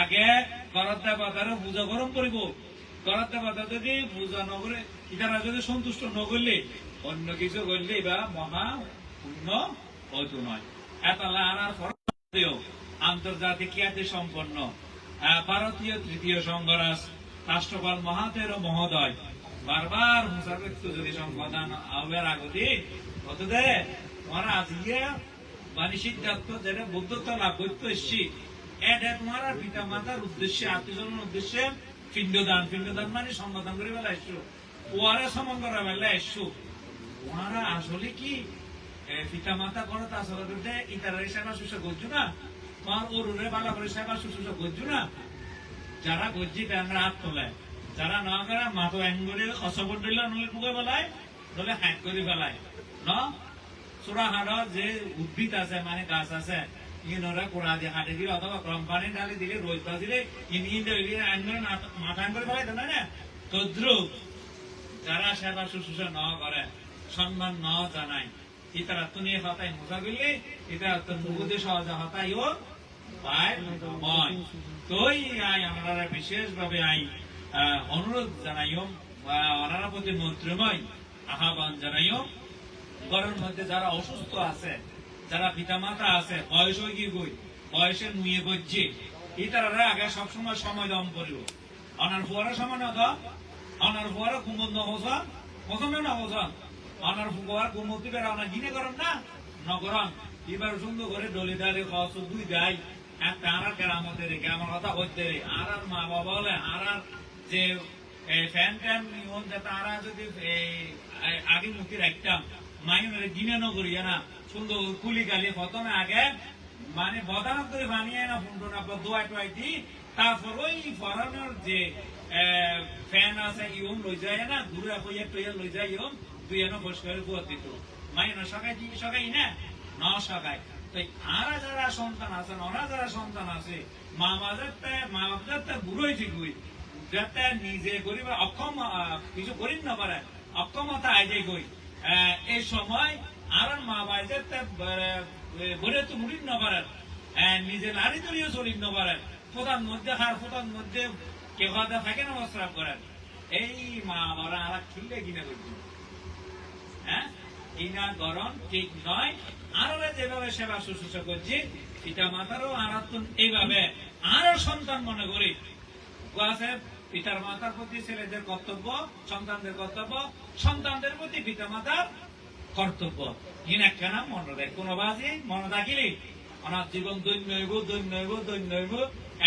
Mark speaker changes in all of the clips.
Speaker 1: আগে ঘরত দেবতার পূজা গরম করিব। ঘরত দেবতা যদি পূজা নগরে ইতারা যদি সন্তুষ্ট নগরলে অন্য কিছু করলে বা মহা পূর্ণ হইতো নয়। এতলা আনার ফরতীয় আন্তর্জাতিক খ্যাতি সম্পন্ন। ভারতীয় তৃতীয় সংঘরাজ, রাষ্ট্রপাল মহাতের মহোদয়, বারবার মুসাফির যদি সংবাদান আহ্বের আগতি কত দে তোমার আজকে মানে সিদ্ধান্ত যেটা বুদ্ধত্ব লাভ করতে এসছি এটা পিতা মাতার উদ্দেশ্যে আত্মীয়জনের উদ্দেশ্যে পিণ্ডদান পিণ্ডদান মানে সম্বোধন করে বেলা এসছো ওয়ারে সমন করা বেলা এসছো পিতা মাতা করো তা আসলে করছ না? তোমার অরুণের ভালো করে সেবা করছ না? যারা গজ্জি ট্যাংরা হাত তোলে যারা না করে মাথো অ্যাঙ্গুলি অসবর দিলে নলে টুকে বেলায় নলে হ্যাক করে বেলায়। ন? চূড়া হাড় যে উদ্ভিদ আছে মানে গাছ আছে ইনরা কোড়া দিয়ে হাটে দিলে অথবা গরম পানি ডালি দিলে রোজ বা দিলে মাথা অ্যাঙ্গুলি বেলায় না তদ্রুপ যারা সেবা শুশ্রূষা ন করে, সম্মান ন জানায়, ইতারা তো নিয়ে হতাই মোজা গেলে ইতারা তো সহজে হতাইও পায় নয়। তোই আই আমরা বিশেষ ভাবে আই অনুরোধ জানাইও ওনারা প্রতি মন্ত্রময় আহ্বান জানাইও। ঘরের মধ্যে যারা অসুস্থ আছে যারা পিতামাতা আছে, বয়স হয়ে গিয়ে গই বয়সে নুয়ে গজ্জে এই তারা আগে সবসময় সময় দম করিব। অনার ফুয়ারা সময় না দাও অনার ফুয়ারা কুমদ নহসন প্রথমে নহসন অনার ফুয়ার কুমতি বেড়া অনার গিনে করেন না? নগরন এবার সুন্দর করে ডলি ডালি খস দুই দেয় একটা আর কেরামতে রেখে আমার কথা হইতে রে। আর আর মা বাবা বলে, আর আর যে ফ্যান ট্যান আর আর যদি আগে মুক্তি রাখতাম মাইনের গিনে নগরি না। সুন্দর কুলি গালি আগে মানে বদানত করে বানিয়ে না না টোয়াই দি। তারপর ওই যে ফ্যান আছে ইউন লই যায় না লই যায় ইউন দুই এনে দিত। মাইনা সকাই কি সকাই না ন সকাই তো আরা যারা সন্তান আছেন ওরা যারা সন্তান আছে মা বাজারটা মা বাজারটা বুড়ো হয়েছে গুই যাতে নিজে করিবে অক্ষম কিছু করিন না পারে অক্ষমতা আইজে গই আহ, এই সময় আর মা বাজারটা গড়ে তো মুড়িন না পারেন নিজে লাড়ি তরিও চলিন না পারেন প্রধান মধ্যে হার প্রধান মধ্যে কেউ থাকে না বস্ত্রাপ করেন। এই মা বাবা আর খিলে কিনে করছি হ্যাঁ? ইনা গরম ঠিক নয়। আরও যেভাবে সেবা শুশ্রূষা করছি, পিতা মাতারও আরাধন এইভাবে। আরও সন্তান মনে করি। আছে, পিতার মাতার প্রতি ছেলেদের কর্তব্য, সন্তানদের কর্তব্য। সন্তানদের প্রতি পিতা মাতার কর্তব্য। ইন একখানা মনে রাখ? কোন বাজি? মনে রাখিলি আমার জীবন দৈন্য হইব দৈন্য হইব দৈন্য হইব।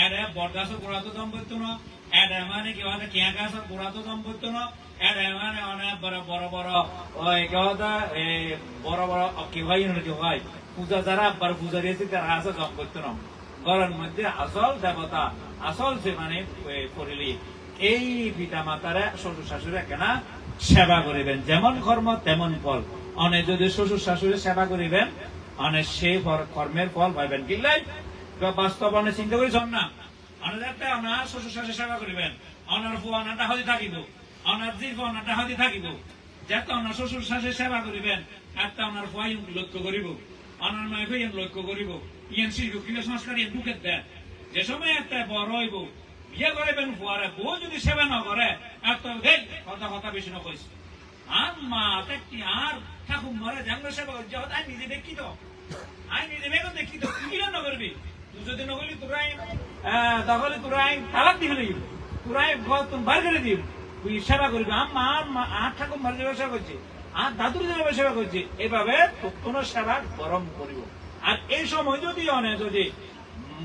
Speaker 1: এডে বরগাছ গোড়া তো দম করতো না। এডে মানে কি মানে কেয়া গাছ গোড়া তো দম করতো না। এডে মানে অনেক বড় বড় বড়। ওই কেওদা বড় বড় কি হয় কি হয়? পূজা যারা আব্বার পূজা দিয়েছে, তারা আছে দম করতো না। ঘরের মধ্যে আসল দেবতা, আসল যে মানে করিলি এই পিতা মাতারা শ্বশুর শাশুড়ি কেনা সেবা করিবেন। যেমন কর্ম, তেমন ফল। অনেক যদি শ্বশুর শাশুড়ি সেবা করিবেন অনেক সেই কর্মের ফল পাইবেন। কিনলাই বাস্তব অনেক চিন্তা করিস না? একটা লক্ষ্য অনার লক্ষ্য যে সময় একটা বড় হইব, বিয়ে করিবেন ফুয়ারে, বউ যদি সেবা না করে, একটা কথা কথা বেশি না কইস আর ঠাকুর ঠাকুর যাবে আর দাদুর সেবা করছে কোন গরম করিব। আর এই সময় যদি অনে, যদি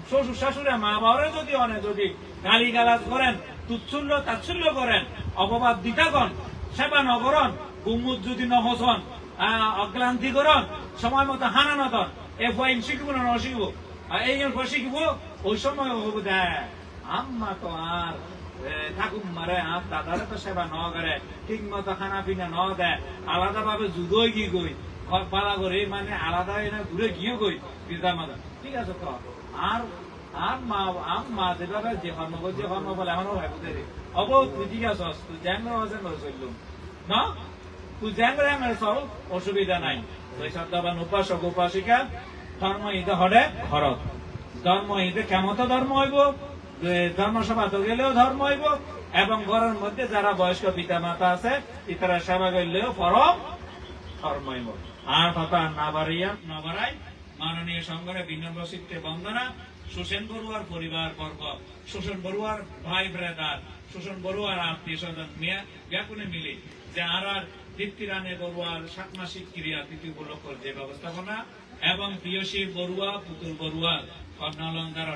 Speaker 1: শ্বশুর শাশুড়ে মা বাবারে যদি অনে, যদি গালি গালাজ করেন, তুচ্ছল্য, তাচ্ছল্য করেন, অপবাদ দিতাগন সেবা নগরন গুমুদ যদি নহসন আহ, অক্লান্তি করন সময় মতো হানা নতন এ ফাইন শিখব না নশিখবো আর এই জন শিখব ওই সময় হব দেয় আম্মা তো আর ঠাকুর মারে আর দাদারে তো সেবা ন করে ঠিক মতো খানা পিনা ন দেয় আলাদা ভাবে যুগই গিয়ে গই ঘর পালা করে মানে আলাদা ঘুরে গিয়ে গই পিতা মাতা। ঠিক আছে তো আর ধর্ম কেমত ধর্ম হইব? ধর্মসভা তো গেলেও ধর্ম হইব। এবং ঘরের মধ্যে যারা বয়স্ক পিতা মাতা আছে ইতারা সেবা করলেও পরম ধর্ম হইব। আর কথা না বাড়াইয়া, না বাড়াই, মাননীয় সংঘরে বিনম্র বন্দনা। সুসেন বড়ুয়ার পরিবার বর্গ সুসেন বড়ুয়ার ভাই ব্রাদার সুসেন বড়ুয়ার আত্মীয় স্বজন মিয়া ব্যাকুনে মিলে যে আর আর দীপ্তি রানে বড়ুয়ার সাতমাসিক ক্রিয়া তিথি উপলক্ষ যে ব্যবস্থাপনা এবং প্রিয়সী বড়ুয়া, পুতুল বড়ুয়া, কন্যা অলঙ্কার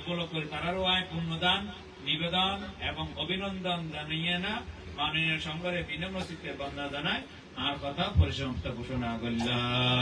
Speaker 1: উপলক্ষ তারারও আয় পুণ্যদান, নিবেদন এবং অভিনন্দন জানিয়ে না মাননীয় সংঘরে বিনম্র চিত্তে বন্দনা জানায়। আর কথা পরিসমাপ্ত ঘোষণা করলাম।